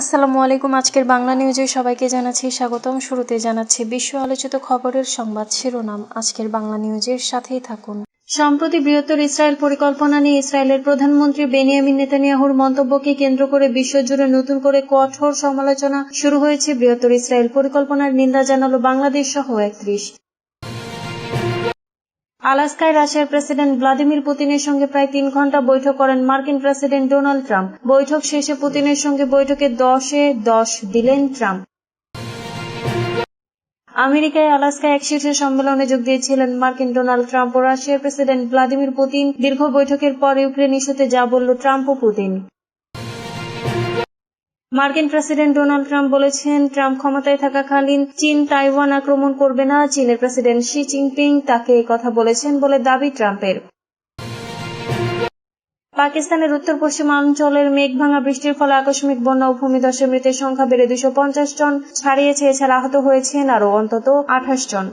আসসালামু আলাইকুম, আজকের বাংলা নিউজে সবাইকে জানাচ্ছি স্বাগতম। শুরুতে জানাচ্ছি বিশ্ব আলোচিত খবরের সংবাদ শিরোনাম। আজকের বাংলা নিউজের সাথেই থাকুন। সম্প্রতি বৃহত্তর ইসরায়েল পরিকল্পনা নিয়ে ইসরায়েলের প্রধানমন্ত্রী বেনিয়ামিন নেতানিয়াহুর মন্তব্যকে কেন্দ্র করে বিশ্বজুড়ে নতুন করে কঠোর সমালোচনা শুরু হয়েছে বৃহত্তর ইসরায়েল পরিকল্পনার নিন্দা জানালো বাংলাদেশ সহ একত্রিশ। আলাস্কায় রাশিয়ার প্রেসিডেন্ট ভ্লাদিমির পুতিনের সঙ্গে প্রায় তিন ঘণ্টা বৈঠক করেন মার্কিন প্রেসিডেন্ট ডোনাল্ড ট্রাম্প। বৈঠক শেষে পুতিনের সঙ্গে বৈঠকে দশে দশ দিলেন ট্রাম্প। আমেরিকায় আলাস্কা এক শীর্ষ সম্মেলনে যোগ দিয়েছিলেন মার্কিন ডোনাল্ড ট্রাম্প ও রাশিয়ার প্রেসিডেন্ট ভ্লাদিমির পুতিন। দীর্ঘ বৈঠকের পর ইউক্রেন ইস্যুতে যা বলল ট্রাম্প ও পুতিন। মার্কিন প্রেসিডেন্ট ডোনাল্ড ট্রাম্প বলেছেন, ট্রাম্প ক্ষমতায় থাকাকালীন চীন তাইওয়ান আক্রমণ করবে না, চীনের প্রেসিডেন্ট শি জিনপিং তাকে কথা বলেছেন বলে দাবি ট্রাম্পের। পাকিস্তানের উত্তর পশ্চিমাঞ্চলের মেঘভাঙা বৃষ্টির ফলে আকস্মিক বন্যা ও ভূমিধসে মৃতের সংখ্যা বেড়ে দুশো পঞ্চাশ জন, ছাড়িয়েছে, এছাড়া আহত হয়েছেন আরও অন্তত আঠাশ জন।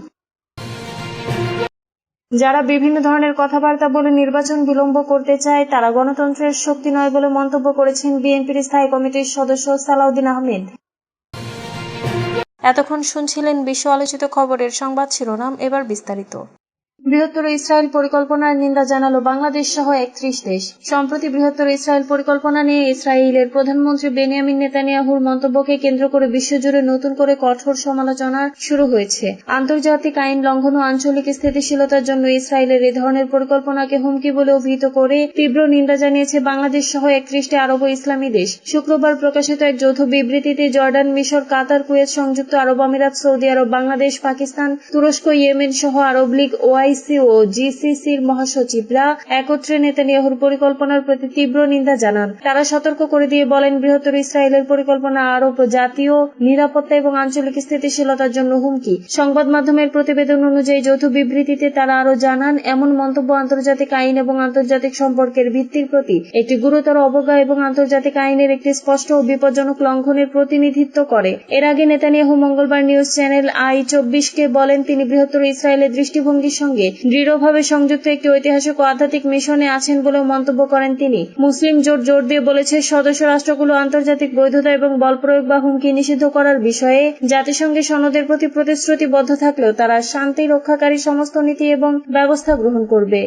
যারা বিভিন্ন ধরনের কথাবার্তা বলে নির্বাচন বিলম্ব করতে চায়, তারা গণতন্ত্রের শক্তি নয় বলে মন্তব্য করেছেন বিএনপির স্থায়ী কমিটির সদস্য সালাউদ্দিন আহমেদ। এতক্ষণ শুনছিলেন বিশ্ব আলোচিত খবরের সংবাদ শিরোনাম, এবার বিস্তারিত। বৃহত্তর ইসরায়েল পরিকল্পনার নিন্দা জানালো বাংলাদেশ সহ একত্রিশ দেশ। সম্প্রতি বৃহত্তর ইসরায়েল পরিকল্পনা নিয়ে ইসরায়েলের প্রধানমন্ত্রী বেনিয়ামিন নেতানিয়াহুর মন্তব্যকে কেন্দ্র করে বিশ্বজুড়ে নতুন করে কঠোর সমালোচনা শুরু হয়েছে। আন্তর্জাতিক আইন লঙ্ঘন ও আঞ্চলিক স্থিতিশীলতার জন্য ইসরায়েলের এ ধরনের পরিকল্পনাকে হুমকি বলে অভিহিত করে তীব্র নিন্দা জানিয়েছে বাংলাদেশ সহ একত্রিশটি আরব ইসলামী দেশ। শুক্রবার প্রকাশিত এক যৌথ বিবৃতিতে জর্ডান, মিশর, কাতার, কুয়েত, সংযুক্ত আরব আমিরাত, সৌদি আরব, বাংলাদেশ, পাকিস্তান, তুরস্ক, ইয়েমেন সহ আরব লীগ, ওআইসি ও জিসিসির মহাসচিবরা একত্রে নেতানিয়াহুর পরিকল্পনার প্রতি তীব্র নিন্দা জানান। তারা সতর্ক করে দিয়ে বলেন, বৃহত্তর ইসরায়েলের পরিকল্পনা আরব জাতীয় নিরাপত্তা এবং আঞ্চলিক স্থিতিশীলতার জন্য হুমকি। সংবাদ মাধ্যমের প্রতিবেদন অনুযায়ী যৌথ বিবৃতিতে তারা আরও জানান, এমন মন্তব্য আন্তর্জাতিক আইন এবং আন্তর্জাতিক সম্পর্কের ভিত্তির প্রতি একটি গুরুতর অবজ্ঞা এবং আন্তর্জাতিক আইনের একটি স্পষ্ট ও বিপজ্জনক লঙ্ঘনের প্রতিনিধিত্ব করে। এর আগে নেতানিয়াহু মঙ্গলবার নিউজ চ্যানেল আই চব্বিশকে বলেন, তিনি বৃহত্তর ইসরায়েলের দৃষ্টিভঙ্গির সঙ্গে দৃঢ়ভাবে সংযুক্ত একটি ঐতিহাসিক ও আধ্যাত্মিক মিশনে আছেন বলেও মন্তব্য করেন তিনি। মুসলিম জোট জোর দিয়ে বলেছে, সদস্য রাষ্ট্রগুলো আন্তর্জাতিক বৈধতা এবং বল প্রয়োগ বা হুমকি নিষিদ্ধ করার বিষয়ে জাতিসংঘের সনদের প্রতি প্রতিশ্রুতিবদ্ধ থাকলেও তারা শান্তি রক্ষাকারী সমস্ত নীতি এবং ব্যবস্থা গ্রহণ করবে।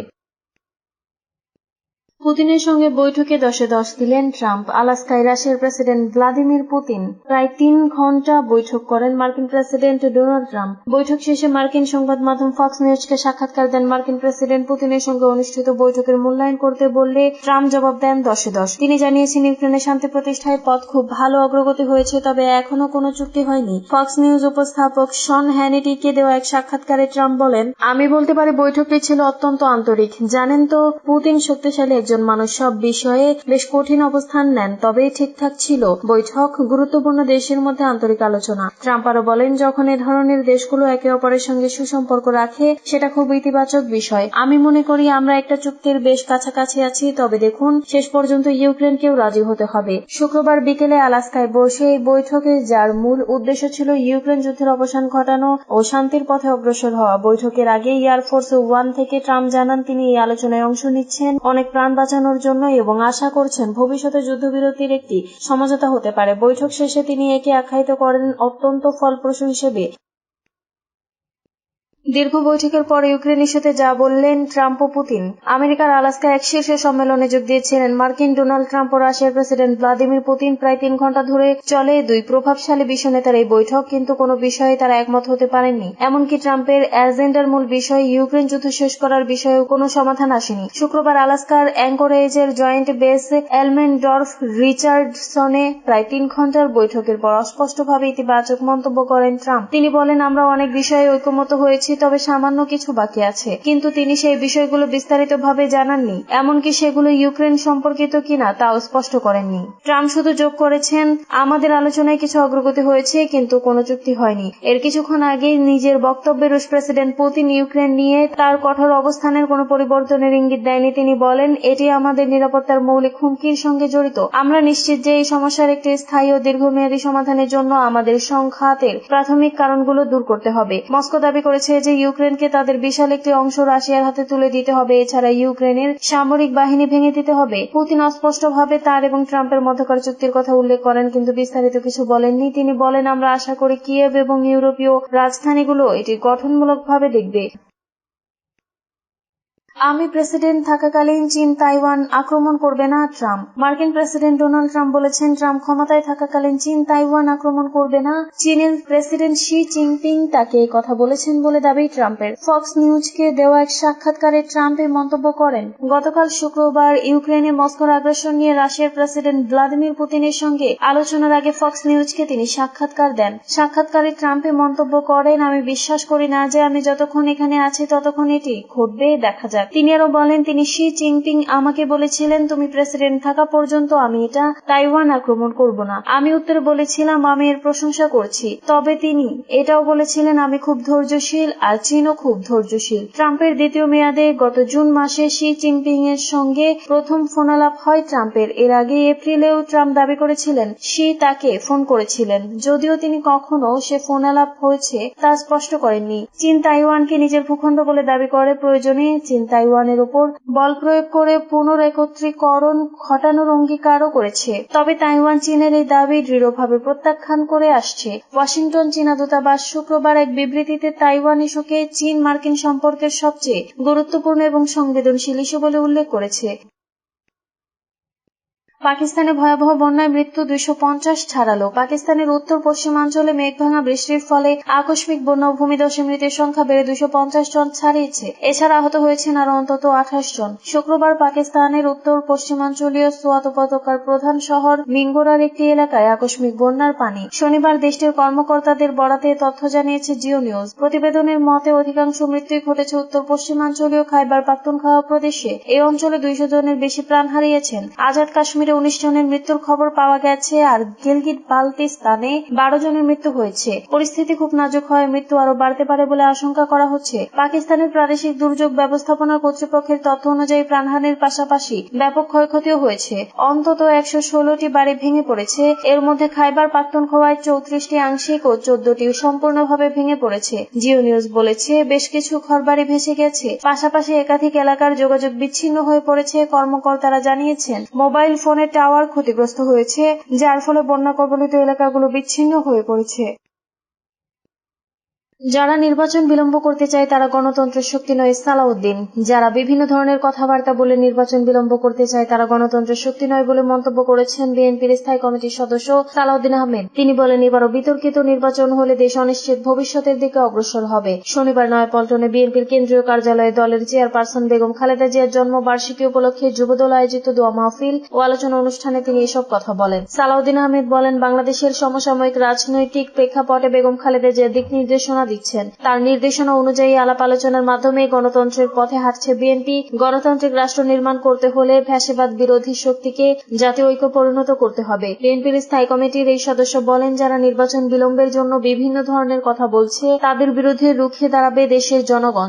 পুতিনের সঙ্গে বৈঠকে দশে দশ দিলেন ট্রাম্প। আলাস্কায় রাশিয়ার প্রেসিডেন্ট ভ্লাদিমির পুতিন প্রায় তিন ঘণ্টা বৈঠক করেন মার্কিন প্রেসিডেন্ট ডোনাল্ড ট্রাম্প। বৈঠক শেষে মার্কিন সংবাদ মাধ্যম ফক্স নিউজকে সাক্ষাৎকার দেন মার্কিন প্রেসিডেন্ট পুতিনের সঙ্গে অনুষ্ঠিত বৈঠকের মূল্যায়ন করতে বললে ট্রাম্প জবাব দেন দশে দশ। তিনি জানিয়েছেন, ইউক্রেনের শান্তি প্রতিষ্ঠায় পথ খুব ভালো অগ্রগতি হয়েছে, তবে এখনও কোনো চুক্তি হয়নি। ফক্স নিউজ উপস্থাপক শন হ্যানিটিকে দেওয়া এক সাক্ষাৎকারে ট্রাম্প বলেন, আমি বলতে পারি বৈঠকটি ছিল অত্যন্ত আন্তরিক। জানেন তো, পুতিন শক্তিশালী একজন মানুষ সব বিষয়ে বেশ কঠিন অবস্থান নেন, তবেই ঠিকঠাক ছিল। বৈঠক গুরুত্বপূর্ণ দেশের মধ্যে আন্তরিক আলোচনা। ট্রাম্প আরও বলেন, যখন এ ধরনের দেশগুলো একে অপরের সঙ্গে সুসম্পর্ক রাখে, সেটা খুব ইতিবাচক বিষয়। আমি মনে করি, আমরা একটা চুক্তির বেশ কাছাকাছি আছি, তবে দেখুন, শেষ পর্যন্ত ইউক্রেনকেও রাজি হতে হবে। শুক্রবার বিকেলে আলাস্কায় বসে এই বৈঠকে, যার মূল উদ্দেশ্য ছিল ইউক্রেন যুদ্ধের অবসান ঘটানো ও শান্তির পথে অগ্রসর হওয়া। বৈঠকের আগে এয়ারফোর্স ওয়ান থেকে ট্রাম্প জানান, তিনি এই আলোচনায় অংশ নিচ্ছেন। অনেক প্রাণ বাঁচানোর জন্য এবং আশা করছেন ভবিষ্যতে যুদ্ধবিরতির একটি সমঝোতা হতে পারে। বৈঠক শেষে তিনি একে আখ্যায়িত করেন অত্যন্ত ফলপ্রসূ হিসেবে। দীর্ঘ বৈঠকের পর ইউক্রেন ইস্যুতে যা বললেন ট্রাম্প ও পুতিন, আমেরিকার আলাস্কা এক শীর্ষ সম্মেলনে যোগ দিয়েছিলেন মার্কিন ডোনাল্ড ট্রাম্প ও রাশিয়ার প্রেসিডেন্ট ভ্লাদিমির পুতিন। প্রায় তিন ঘণ্টা ধরে চলে দুই প্রভাবশালী বিশ্ব নেতার এই বৈঠক, কিন্তু কোনো বিষয়ে তারা একমত হতে পারেননি। এমনকি ট্রাম্পের এজেন্ডার মূল বিষয়, ইউক্রেন যুদ্ধ শেষ করার বিষয়েও কোনো সমাধান আসেনি। শুক্রবার আলাস্কার অ্যাঙ্করেজের জয়েন্ট বেস এলমেনডর্ফ রিচার্ডসনে প্রায় তিন ঘণ্টার বৈঠকের পর অস্পষ্টভাবে ইতিবাচক মন্তব্য করেন ট্রাম্প। তিনি বলেন, আমরা অনেক বিষয়ে ঐকমত্য হয়েছি তবে সামান্য কিছু বাকি আছে। কিন্তু তিনি সেই বিষয়গুলো বিস্তারিতভাবে জানাননি, এমনকি সেগুলো ইউক্রেন সম্পর্কিত কিনা তাও স্পষ্ট করেননি। ট্রাম্প শুধু যোগ করেছেন, আমাদের আলোচনায় কিছু অগ্রগতি হয়েছে, কিন্তু কোনো চুক্তি হয়নি। এর কিছুক্ষণ আগে নিজের বক্তব্যে রুশ প্রেসিডেন্ট পুতিন ইউক্রেন নিয়ে তার কঠোর অবস্থানের কোনো পরিবর্তনের ইঙ্গিত দেয়নি। তিনি বলেন, এটি আমাদের নিরাপত্তার মৌলিক হুমকির সঙ্গে জড়িত। আমরা নিশ্চিত যে এই সমস্যার একটি স্থায়ী ও দীর্ঘমেয়াদী সমাধানের জন্য আমাদের সংঘাতের প্রাথমিক কারণগুলো দূর করতে হবে। মস্কো দাবি করেছে যে ইউক্রেনকে তাদের বিশাল একটি অংশ রাশিয়ার হাতে তুলে দিতে হবে, এছাড়া ইউক্রেনের সামরিক বাহিনী ভেঙে দিতে হবে। পুতিন অস্পষ্টভাবে তার এবং ট্রাম্পের মধ্যকার চুক্তির কথা উল্লেখ করেন, কিন্তু বিস্তারিত কিছু বলেননি। তিনি বলেন, আমরা আশা করি কিয়েভ এবং ইউরোপীয় রাজধানীগুলো এটি গঠনমূলকভাবে দেখবে। আমি প্রেসিডেন্ট থাকাকালীন চীন তাইওয়ান আক্রমণ করবে না ট্রাম্প। মার্কিন প্রেসিডেন্ট ডোনাল্ড ট্রাম্প বলেছেন ট্রাম্প ক্ষমতায় থাকাকালীন চীন তাইওয়ান আক্রমণ করবে না। চীনের প্রেসিডেন্ট শি জিনপিং তাকে কথা বলেছেন বলে দাবি ট্রাম্পের। ফক্স নিউজকে দেওয়া এক সাক্ষাৎকারে ট্রাম্প এই মন্তব্য করেন। গতকাল শুক্রবার ইউক্রেনে মস্কোর আগ্রাসন নিয়ে রাশিয়ার প্রেসিডেন্ট ভ্লাদিমির পুতিনের সঙ্গে আলোচনার আগে ফক্স নিউজকে তিনি সাক্ষাৎকার দেন। সাক্ষাৎকারে ট্রাম্পে মন্তব্য করেন, আমি বিশ্বাস করি না যে আমি যতক্ষণ এখানে আছি ততক্ষণ এটি ঘটবে দেখা যাক। তিনি আরও বলেন, তিনি শি জিনপিং আমাকে বলেছিলেন, তুমি প্রেসিডেন্ট থাকা পর্যন্ত আমি এটা তাইওয়ান আক্রমণ করব না। আমি উত্তরে বলেছিলাম, আমি এর প্রশংসা করছি। তবে তিনি এটাও বলেছিলেন, আমি খুব ধৈর্যশীল আর চীনও খুব ধৈর্যশীল। ট্রাম্পের দ্বিতীয় মেয়াদে গত জুন মাসে শি জিনপিং এর সঙ্গে প্রথম ফোনালাপ হয় ট্রাম্পের। এর আগে এপ্রিলেও ট্রাম্প দাবি করেছিলেন, শি তাকে ফোন করেছিলেন। যদিও তিনি কখনো সে ফোনালাপ হয়েছে তা স্পষ্ট করেননি। চীন তাইওয়ানকে নিজের ভূখণ্ড বলে দাবি করে, প্রয়োজনে চীন তাইওয়ানের উপর বল প্রয়োগ করে পুনরেকত্রীকরণ ঘটানোর অঙ্গীকারও করেছে। তবে তাইওয়ান চীনের এই দাবি দৃঢ়ভাবে প্রত্যাখ্যান করে আসছে। ওয়াশিংটন চীনা দূতাবাস শুক্রবার এক বিবৃতিতে তাইওয়ান ইস্যুকে চীন মার্কিন সম্পর্কের সবচেয়ে গুরুত্বপূর্ণ এবং সংবেদনশীল ইস্যু বলে উল্লেখ করেছে। পাকিস্তানে ভয়াবহ বন্যায় মৃত্যু দুইশো পঞ্চাশ ছাড়ালো। পাকিস্তানের উত্তর পশ্চিমাঞ্চলে মেঘভাঙা বৃষ্টির ফলে আকস্মিক বন্যা ভূমিধসে মৃতের সংখ্যা বেড়ে দুইশো পঞ্চাশ জন ছাড়িয়েছে। এছাড়া আহত হয়েছেন আরও অন্তত আঠাশ জন। শুক্রবার পাকিস্তানের উত্তর পশ্চিমাঞ্চলীয় সোয়াত উপত্যকার প্রধান শহর মিঙ্গোরার একটি এলাকায় আকস্মিক বন্যার পানি। শনিবার দেশটির কর্মকর্তাদের বরাতে তথ্য জানিয়েছে জিও নিউজ। প্রতিবেদনের মতে অধিকাংশ মৃত্যুই ঘটেছে উত্তর পশ্চিমাঞ্চলীয় খাইবার পাখতুনখাওয়া প্রদেশে। এই অঞ্চলে দুইশো জনের বেশি প্রাণ হারিয়েছেন। আজাদ কাশ্মীরে উনিশ জনের মৃত্যুর খবর পাওয়া গেছে, আর গিলগিট বাল্তিস্তানে বারো জনের মৃত্যু হয়েছে। পরিস্থিতি খুব নাজুক হয় মৃত্যু আরও বাড়তে পারে বলে আশঙ্কা করা হচ্ছে। পাকিস্তানের প্রাদেশিক দুর্যোগ ব্যবস্থাপনা কর্তৃপক্ষের তথ্য অনুযায়ী প্রাণহানির পাশাপাশি ব্যাপক ক্ষয়ক্ষতিও হয়েছে। অন্তত একশো ষোলোটি বাড়ি ভেঙে পড়েছে। এর মধ্যে খাইবার পাখতুনখোয়ায় চৌত্রিশটি আংশিক ও চোদ্দটি সম্পূর্ণভাবে ভেঙে পড়েছে। জিও নিউজ বলেছে, বেশ কিছু ঘরবাড়ি ভেসে গেছে। পাশাপাশি একাধিক এলাকার যোগাযোগ বিচ্ছিন্ন হয়ে পড়েছে, কর্মকর্তারা জানিয়েছেন। মোবাইল ফোনের টাওয়ার ক্ষতিগ্রস্ত হয়েছে যার ফলে বন্যা কবলিত এলাকাগুলো বিচ্ছিন্ন হয়ে পড়েছে। যারা নির্বাচন বিলম্ব করতে চায় তারা গণতন্ত্রের শক্তি নয়, সালাউদ্দিন। যারা বিভিন্ন ধরনের কথাবার্তা বলে নির্বাচন বিলম্ব করতে চায় তারা গণতন্ত্রের শক্তি নয় বলে মন্তব্য করেছেন বিএনপির স্থায়ী কমিটির সদস্য সালাউদ্দিন আহমেদ। তিনি বলেন, এবারও বিতর্কিত নির্বাচন হলে দেশ অনিশ্চিত ভবিষ্যতের দিকে অগ্রসর হবে। শনিবার নয়াপল্টনে বিএনপির কেন্দ্রীয় কার্যালয়ে দলের চেয়ারপারসন বেগম খালেদা জিয়ার জন্মবার্ষিকী উপলক্ষে যুবদল আয়োজিত দোয়া মাহফিল ও আলোচনা অনুষ্ঠানে তিনি এসব কথা বলেন। সালাউদ্দিন আহমেদ বলেন, বাংলাদেশের সমসাময়িক রাজনৈতিক প্রেক্ষাপটে বেগম খালেদা জিয়া দিক নির্দেশনা দিচ্ছেন। তার নির্দেশনা অনুযায়ী আলাপ আলোচনার মাধ্যমে গণতন্ত্রের পথে হাঁটছে বিএনপি। গণতান্ত্রিক রাষ্ট্র নির্মাণ করতে হলে ফ্যাসেবাদ বিরোধী শক্তিকে জাতীয় ঐক্য পরিণত করতে হবে। বিএনপির স্থায়ী কমিটির এই সদস্য বলেন, যারা নির্বাচন বিলম্বের জন্য বিভিন্ন ধরনের কথা বলছে, তাদের বিরুদ্ধে রুখে দাঁড়াবে দেশের জনগণ।